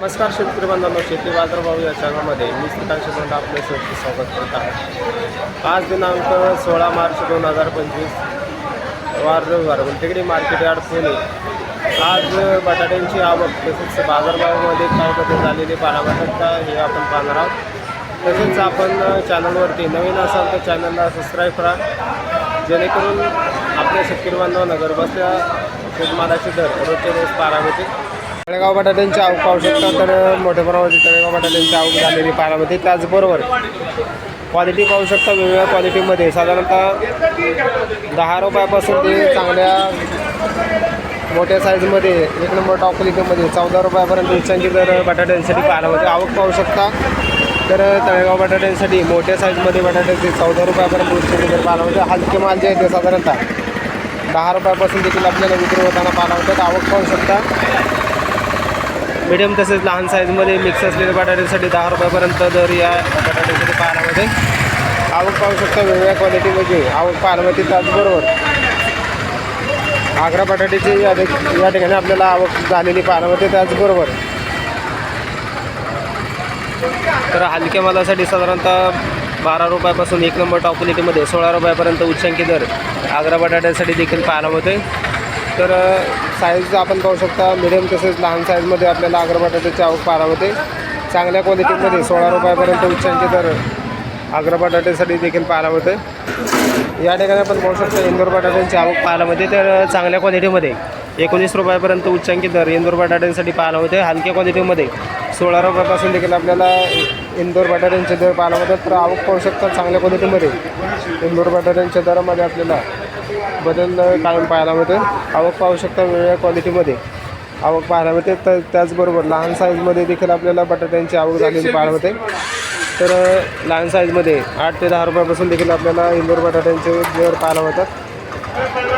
नमस्कार शेतकरी बांधवांनो शेती बाजारभाव या चॅनलमध्ये मी श्रीकांत शिवंत आपले शेवटी स्वागत करत आहे. आज दिनांक सोळा मार्च दोन हजार पंचवीस वार रविवार गुंटेगिरी मार्केट यार्ड पुणे. आज बटाट्यांची आवक तसेच बाजारभावामध्ये काय बदल झालेले पाहण्याबद्दल हे आपण पाहणार आहोत. तसेच आपण चॅनलवरती नवीन असाल तर चॅनलला सबस्क्राईब करा. जेणेकरून आपल्या शेतकरी बांधवांना घरबसल्या शेतमालाचे दर रोजचे रोज पाहावे तळेगाव बटाट्यांची आवक पाहू शकता तर मोठ्या प्रमाणात तळेगाव बटाट्यांची आवक झालेली पाहायला त्याचबरोबर क्वालिटी पाहू शकता वेगवेगळ्या क्वालिटीमध्ये साधारणतः दहा रुपयापासून ते चांगल्या मोठ्या साईजमध्ये एक नंबर टॉप क्वालिटीमध्ये चौदा रुपयापर्यंत उच्चांकी जर बटाट्यांसाठी पाहायला मिळते. आवक पाहू शकता तर तळेगाव बटाट्यांसाठी मोठ्या साईजमध्ये बटाट्याचे चौदा रुपयापर्यंत उच्चांकी जर पाहायला मिळते. हलके माल जे आहे ते साधारणतः दहा रुपयापासून देखील आपल्याला विक्री होताना पाहायला मिळतात. आवक पाहू शकता मिडियम तसेच लहान साईजमध्ये मिक्स असलेल्या बटाट्यासाठी दहा रुपयापर्यंत दर या बटाट्यासाठी पाहायला आवक पाहू शकता वेगवेगळ्या क्वालिटीमध्ये आवक पाण्यामध्ये त्याचबरोबर आग्रा बटाट्याची या या ठिकाणी आपल्याला आवक झालेली पाण्यामध्ये त्याचबरोबर. तर हलक्या मालासाठी साधारणतः बारा रुपयापासून एक नंबर टॉप क्वालिटीमध्ये सोळा रुपयापर्यंत उच्चांकी दर आग्रा बटाट्यासाठी देखील पाहायला मिळते. तर साईज आपण पाहू शकता मिडियम तसेच लहान साईजमध्ये आपल्याला आग्रा बटाट्याची आवक पाहायला होते चांगल्या क्वालिटीमध्ये सोळा रुपयापर्यंत उच्चांचे दर आग्रा बटाट्यासाठी देखील पाहायला मिळते. या ठिकाणी आपण पाहू शकतो इंदोर बटाट्यांची आवक पाहायला तर चांगल्या क्वालिटीमध्ये एकोणीस रुपयापर्यंत उच्चांकी दर इंदोर बटाट्यांसाठी पाहायला होते हलक्या क्वालिटीमध्ये सोळा रुपयापासून देखील आपल्याला इंदोर बटाट्यांचे दर पाहायला होतात तर आवक पाहू शकतात चांगल्या क्वालिटीमध्ये इंदोर बटाट्यांच्या दरामध्ये आपल्याला बदल कायम पाहायला मिळते आवक पाहू शकता वेगवेगळ्या क्वालिटीमध्ये आवक पाहायला मिळते. तर त्याचबरोबर लहान साईजमध्ये देखील आपल्याला बटाट्यांची आवक झालेली पाहायला मिळते. तर लहान साईजमध्ये आठ ते दहा रुपयापासून देखील आपल्याला इंदोर बटाट्यांचे दर पाहायला मिळतात.